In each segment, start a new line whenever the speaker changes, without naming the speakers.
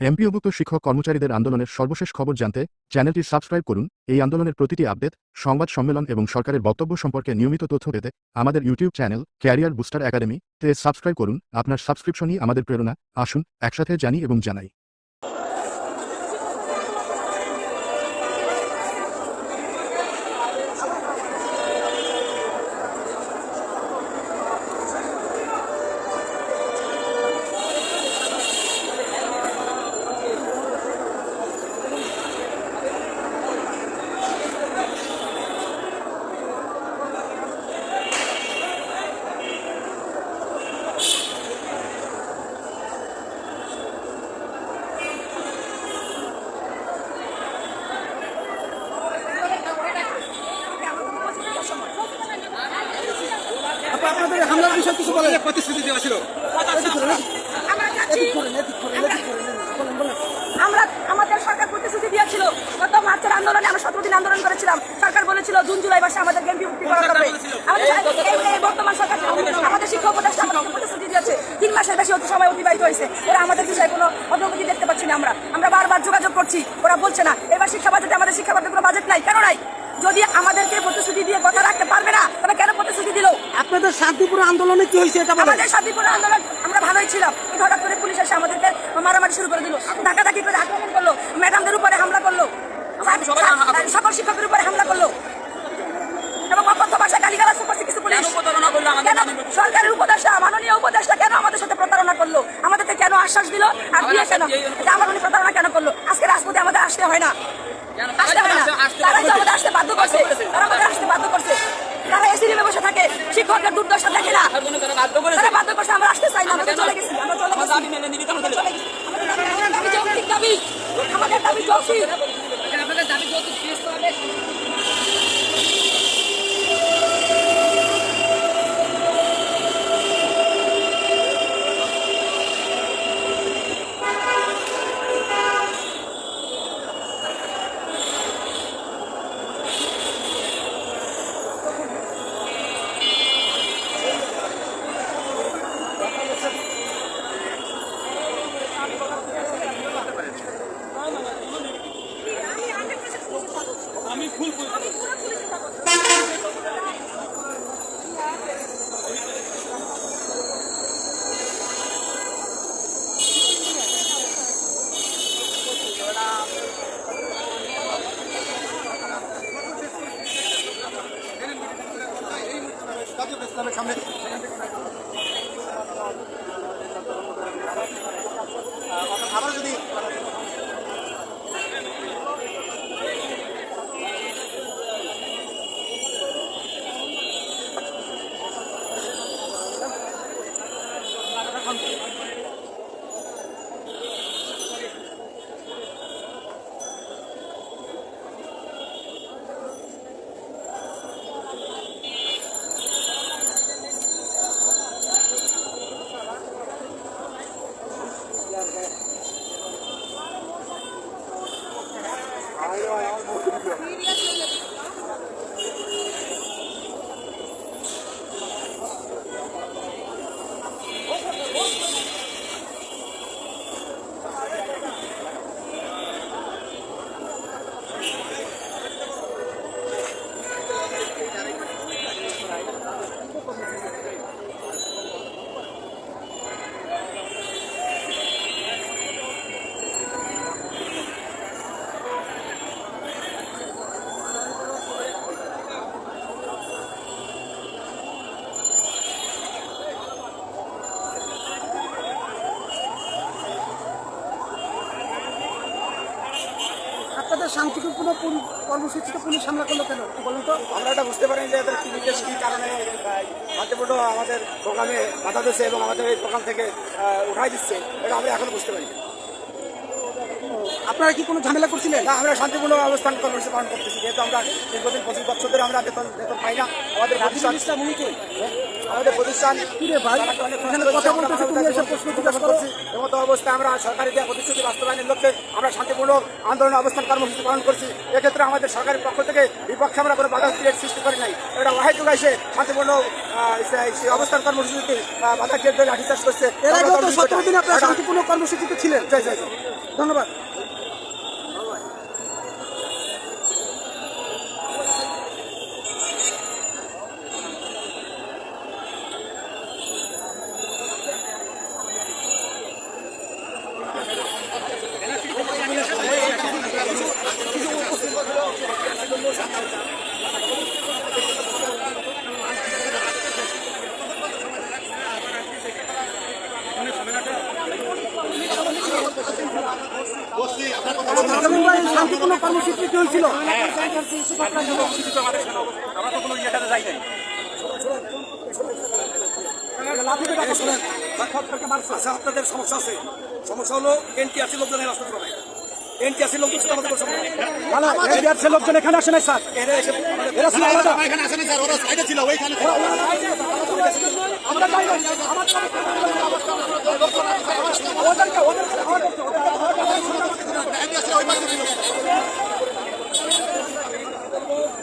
এমপিওভুক্ত শিক্ষক কর্মচারীদের আন্দোলনের সর্বশেষ খবর জানতে চ্যানেলটি সাবস্ক্রাইব করুন। এই আন্দোলনের প্রতিটি আপডেট, সংবাদ সম্মেলন এবং সরকারের বক্তব্য সম্পর্কে নিয়মিত তথ্য পেতে আমাদের YouTube channel career booster academy তে সাবস্ক্রাইব করুন। আপনার সাবস্ক্রিপশনই আমাদের প্রেরণা। আসুন, একসাথে জানি এবং জানাই।
বিষয়ে কিছু বলেন
প্রতিশ্রুতি দেওয়া ছিল।
আমরা। আমরা আমাদের সরকার প্রতিশ্রুতি দিয়েছিল। গত মার্চের আন্দোলনে আমরা সতেরো দিন আন্দোলন করেছিলাম। সরকার বলেছিল জুন জুলাই মাসে আমাদের জ্ঞান বিমুক্তি করা হবে। আমাদের এই- এই বর্তমান সরকার আমাদের শিক্ষক উপদেষ্টা আমাদের প্রতিশ্রুতি দিয়েছে। তিন মাসের বেশি অতি সময় অতিবাহিত হয়েছে। ওরা আমাদের বিষয়ে কোনো অগ্রগতি দেখতে পাচ্ছি না আমরা। আমরা বারবার যোগাযোগ করছি। ওরা বলছে না এবার শিক্ষা বাজেটে আমাদের শিক্ষা বাজেট কোনো বাজেট নাই কেন নাই? যদি আমাদেরকে প্রতিশ্রুতি দিয়ে কথা রাখতে পারবে না তবে কেন প্রতিশ্রুতি দিল
আপনাদের শান্তিপুর আন্দোলনে কি হয়েছে এটা বলেন।
আমাদের শান্তিপূর্ণ আন্দোলন আমরা ভালোই ছিলাম। হঠাৎ করে পুলিশ এসে আমাদেরকে মারামারি শুরু করে দিল। ধাক্কাধাক্কি করে আক্রমণ করল। ম্যাডামদের উপরে হামলা করল। সকল শিক্ষকের উপরে হামলা করল। এবং অকথ্য ভাষায় গালিগালাজ করছে কিছু পুলিশ। সরকারের উপদেষ্টা মাননীয় উপদেষ্টা কেন আমাদের সাথে প্রতারণা করল? আমাদেরকে কেন আশ্বাস দিল? আর দিয়ে কেন? আমার উনি প্রতারণা কেন করল? আজকে রাজপথে আমাদের আসতে হয় না। আসতে হয় না।
আসতে- আসতে-
তারাই তো আমাদের আসতে বাধ্য করছে
বাধ্য করেছে।
তারা আমাদের আসতে বাধ্য করছে তারা এসি রুমে বসে থাকে শিক্ষকের দুর্দশা দেখে না।
তারা বাধ্য করেছে
আমরা আসতে চাই না আমরা চলে গেছি আমরা চলে গেছি
দাবি নিবি কেন
আমরা
চলে
চলে গেছি। আমাদের দাবি যৌক্তিক দাবি। আমাদের দাবি যৌক্তিক।
আপনাদের দাবি যৌতুক
Dann kann mit. শান্তিপূর্ণ কর্মসূচিতে পুলিশ হামলা করল কেন? বলেন তো।
আমরা এটা বুঝতে পারি যে এদের বিশেষ কি কারণে আমাদের প্রোগ্রামে বাধা দিচ্ছে এবং আমাদের এই প্রোগ্রাম থেকে উঠাই দিচ্ছে। এটা আমরা এখনও বুঝতে পারি
আপনারা কি কোনো ঝামেলা করছিলেন?
না আমরা শান্তিপূর্ণ অবস্থান কর্মসূচি পালন করতেছি। যেহেতু আমরা দীর্ঘদিন পঁচিশ বছর ধরে আমরা বেতন বেতন পাই না আমাদের ভবিষ্যৎ আমাদের প্রতিষ্ঠান
কথা বলতেছে তুমি এসব প্রশ্ন জিজ্ঞাসা করো
এমত অবস্থায় আমরা সরকারি দেওয়া প্রতিশ্রুতি বাস্তবায়নের লক্ষ্যে আমরা শান্তিপূর্ণ আন্দোলন অবস্থান কর্মসূচি পালন করছি। এক্ষেত্রে আমাদের সরকারের পক্ষ থেকে বিপক্ষে আমরা কোনো বাধা ক্রিয়েট সৃষ্টি করি নাই। এটা ওয়াহে যুগাইছে শান্তিপূর্ণ অবস্থান কর্মসূচিতে বাধা ক্রিয়েট করে লাঠিচার্জ করছে।
এর আগেও তো সতেরো দিন আপনারা শান্তিপূর্ণ কর্মসূচিতে ছিলেন।
জয় জয়।
ধন্যবাদ। শান্তিপূর্ণ কর্মসূচি কি হয়েছিল
কোনো
আচ্ছা আপনাদের সমস্যা আছে। সমস্যা হলো এনটিআরসি লোকজনের রাস্তা করে এনটিআরসি লোকজন আমাদের কোনো
এখানে আসে নাই স্যার?
এরা এসে
এরা ছিল আলাদা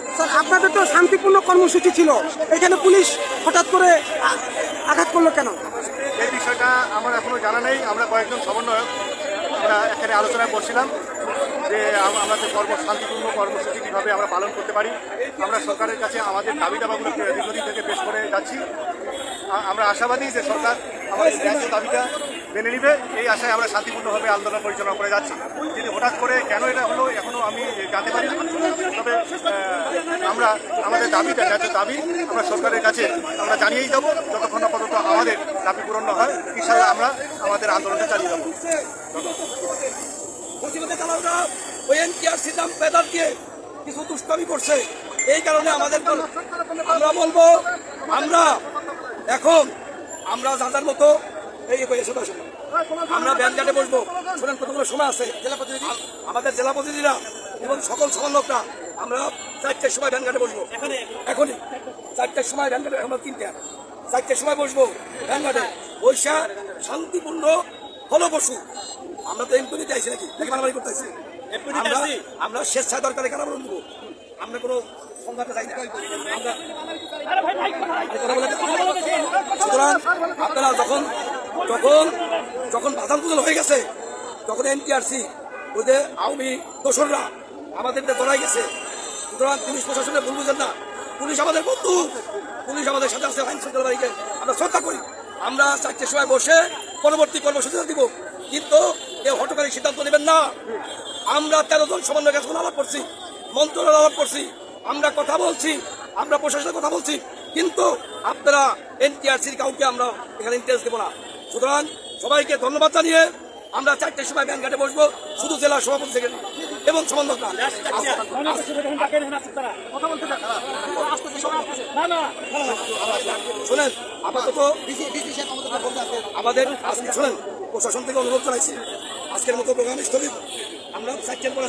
স্যার আপনাদের তো শান্তিপূর্ণ কর্মসূচি ছিল। এখানে পুলিশ হঠাৎ করে আঘাত করল কেন?
এই বিষয়টা আমার এখনও জানা নেই। আমরা কয়েকজন সমন্বয়ক, আমরা এখানে আলোচনায় বসছিলাম যে আম- আমাদের কর্ম শান্তিপূর্ণ কর্মসূচি কীভাবে আমরা পালন করতে পারি। আমরা সরকারের কাছে আমাদের দাবি দাবাগুলোকে দীর্ঘদিন থেকে পেশ করে যাচ্ছি। আমরা আশাবাদী যে সরকার আমাদের দাবিটা মেনে নিবে। এই আশায় আমরা শান্তিপূর্ণভাবে আন্দোলন পরিচালনা করে যাচ্ছি। কিন্তু হঠাৎ করে কেন এটা হলো, এখনও আমি জানতে পারি তবে আমরা, আমাদের দাবিটা ন্যায্য দাবি, আমরা সরকারের কাছে আমরা জানিয়েই যাব, যতক্ষণ না পর্যন্ত আমাদের দাবি পূরণ না হয় হিসাবে আমরা আমাদের আন্দোলনটা চালিয়ে যাব।
কিছু দুষ্টামি করছে। এই কারণে আমাদের আমরা বলব, আমরা এখন, আমরা যাদের মতো এই শোনো শোনো। আমরা ব্যানঘাটে বসবো। শোনেন কতগুলো সময় আছে? জেলা প্রতিনিধি আমাদের জেলা প্রতিনিধিরা এবং সকল সমন্বয়করা আমরা চারটের সময় ব্যানঘাটে বসবো। এখনই? চারটের সময় ব্যানঘাটে আমরা তিনটা। চারটের সময় বসবো ব্যানঘাটে বৈশা শান্তিপূর্ণ হলো বসু। আমরা তো এমপিতে চাইছি নাকি? নাকি মারামারি করতেছি? আমরা আমরা স্বেচ্ছায় দরকারে কেন আমরা নেব আমরা কোনো সংঘাতে না। আমরা সুতরাং আপনারা যখন যখন যখন বাধান পুজো হয়ে গেছে, তখন এনটিআরসি যে আওয়ামী দোসররা আমাদের দৌড়াই গেছে। সুতরাং পুলিশ প্রশাসনের ভুল বুঝেন না। পুলিশ আমাদের বন্ধু। পুলিশ আমাদের সাথে আছে আইন শৃঙ্খলা বাহিনীকে। আমরা শ্রদ্ধা করি। আমরা চারটের সময় বসে পরবর্তী কর্মসূচি দিব। কিন্তু কেউ হটকারী সিদ্ধান্ত নেবেন না। আমরা তেরো জন সমন্বয় কাছে আলাপ করছি, মন্ত্রণালয় আলাপ করছি। আমরা কথা বলছি, আমরা প্রশাসনের কথা বলছি। কিন্তু আপনারা এনটিআরসির কাউকে আমরা এখানে ইন্টারেস্ট দেবো না। সুতরাং সবাইকে ধন্যবাদ জানিয়ে আমরা চারটের সময় ব্যানঘাটে বসবো, শুধু জেলা সভাপতি থেকে এবং সমন্বয়করা শোনেন, আপাতত আমাদের আজকে, শোনেন, প্রশাসন থেকে অনুরোধ জানাইছি, আজকের মতো প্রোগ্রাম স্থগিত। আমরা চারটের পরে